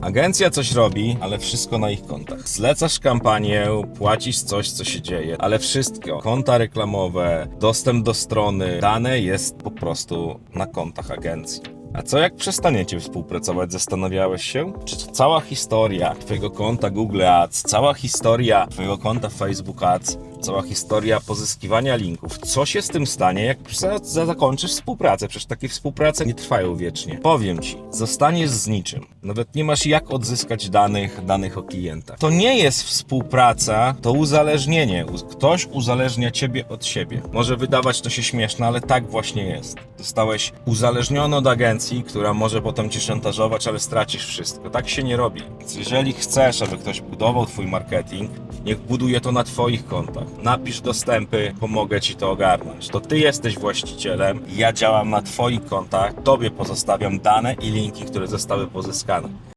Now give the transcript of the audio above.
Agencja coś robi, ale wszystko na ich kontach. Zlecasz kampanię, płacisz coś, co się dzieje, ale wszystko, konta reklamowe, dostęp do strony, dane jest po prostu na kontach agencji. A co jak przestaniecie współpracować? Zastanawiałeś się? Czy cała historia Twojego konta Google Ads, cała historia Twojego konta Facebook Ads, cała historia pozyskiwania linków, co się z tym stanie, jak za, za zakończysz współpracę? Przecież takie współprace nie trwają wiecznie. Powiem Ci, zostaniesz z niczym. Nawet nie masz jak odzyskać danych, danych o klientach. To nie jest współpraca, to uzależnienie. Uz- Ktoś uzależnia Ciebie od siebie. Może wydawać to się śmieszne, ale tak właśnie jest. Zostałeś uzależniony od agencji, która może potem Cię szantażować, ale stracisz wszystko. Tak się nie robi. Więc jeżeli chcesz, aby ktoś budował Twój marketing, niech buduje to na Twoich kontach. Napisz dostępy, pomogę Ci to ogarnąć. To Ty jesteś właścicielem, ja działam na Twoich kontach, Tobie pozostawiam dane i linki, które zostały pozyskane.